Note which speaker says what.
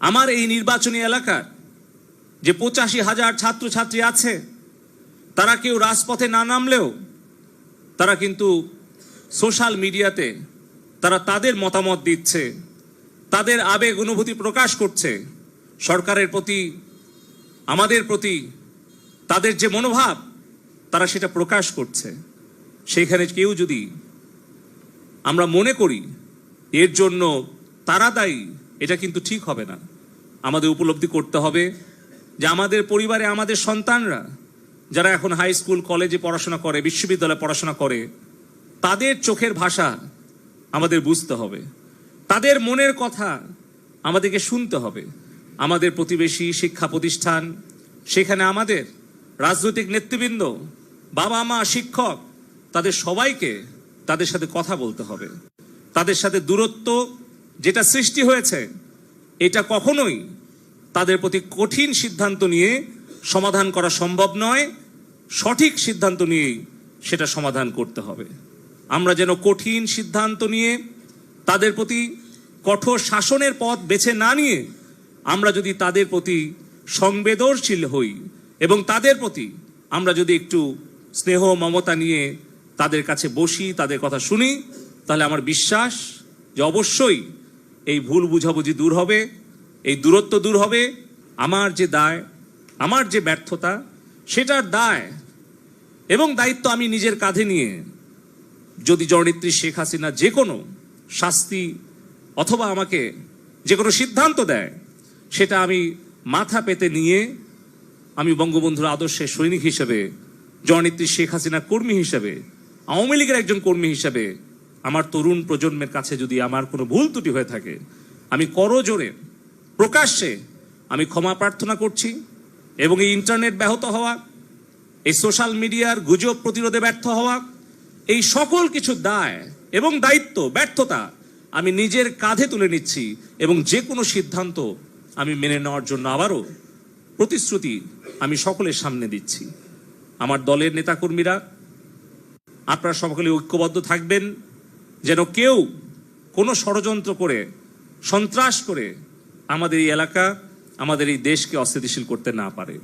Speaker 1: আমার এই নির্বাচনী এলাকার যে পঁচাশি হাজার ছাত্রছাত্রী আছে, তারা কেউ রাজপথে না নামলেও তারা কিন্তু সোশ্যাল মিডিয়াতে তারা তাদের মতামত দিচ্ছে, তাদের আবেগ অনুভূতি প্রকাশ করছে, সরকারের প্রতি, আমাদের প্রতি, তাদের যে মনোভাব, তারা সেটা প্রকাশ করছে। সেইখানে কেউ যদি আমরা মনে করি, এর জন্য তারা দায়ী, এটা কিন্তু ঠিক হবে না। আমাদের উপলব্ধি করতে হবে যে আমাদের পরিবারে আমাদের সন্তানরা যারা এখন হাই স্কুল কলেজে পড়াশোনা করে, বিশ্ববিদ্যালয়ে পড়াশোনা করে, তাদের চোখের ভাষা আমাদের বুঝতে হবে। তাদের মনের কথা আমাদেরকে শুনতে হবে। আমাদের প্রতিবেশী, শিক্ষা প্রতিষ্ঠান, সেখানে আমাদের রাজনৈতিক নেতৃবৃন্দ, বাবা মা, শিক্ষক, তাদের সবাইকে তাদের সাথে কথা বলতে হবে। তাদের সাথে দূরত্ব যেটা সৃষ্টি হয়েছে এটা কখনোই তাদের প্রতি কঠিন সিদ্ধান্ত নিয়ে সমাধান করা সম্ভব নয়। সঠিক সিদ্ধান্ত নিয়েই সেটা সমাধান করতে হবে। আমরা যেন কঠিন সিদ্ধান্ত নিয়ে তাদের প্রতি কঠোর শাসনের পথ বেছে না নিয়ে আমরা যদি তাদের প্রতি সংবেদনশীল হই এবং তাদের প্রতি আমরা যদি একটু স্নেহ, মমতা নিয়ে তাদের কাছে বসি, তাদের কথা শুনি, তাহলে আমার বিশ্বাস যে অবশ্যই এই ভুল বুঝাবুঝি দূর হবে, এই দূরত্ব দূর হবে, আমার যে দায়, আমার যে ব্যর্থতা, সেটার দায় এবং দায়িত্ব আমি নিজের কাঁধে নিয়ে যদি জননেত্রী শেখ হাসিনা যে কোনো শাস্তি অথবা আমাকে যে কোনো সিদ্ধান্ত দেয়, সেটা আমি মাথা পেতে নিয়ে আমি বঙ্গবন্ধুর আদর্শের সৈনিক হিসেবে, জননেত্রী শেখ হাসিনা কর্মী হিসেবে, আওয়ামী লীগের একজন কর্মী হিসেবে আমার তরুণ প্রজন্মের কাছে যদি আমার কোনো ভুল ত্রুটি হয়ে থাকে, আমি করজোরে, প্রকাশ্যে আমি ক্ষমা প্রার্থনা করছি এবং এই ইন্টারনেট ব্যাহত হওয়া, এই সোশ্যাল মিডিয়ার গুজব প্রতিরোধে ব্যর্থ হওয়া, এই সকল কিছু দায় এবং দায়িত্ব, ব্যর্থতা আমি নিজের কাঁধে তুলে নিচ্ছি এবং যে কোনো সিদ্ধান্ত আমি মেনে নেওয়ার জন্য আবারও প্রতিশ্রুতি আমি সকলের সামনে দিচ্ছি। আমার দলের নেতাকর্মীরা, আপনারা সকলে ঐক্যবদ্ধ থাকবেন। যেন কেউ কোনো ষড়যন্ত্র করে, সন্ত্রাস করে আমাদের এই এলাকা, আমাদের এই দেশকে অস্থিতিশীল করতে না পারে।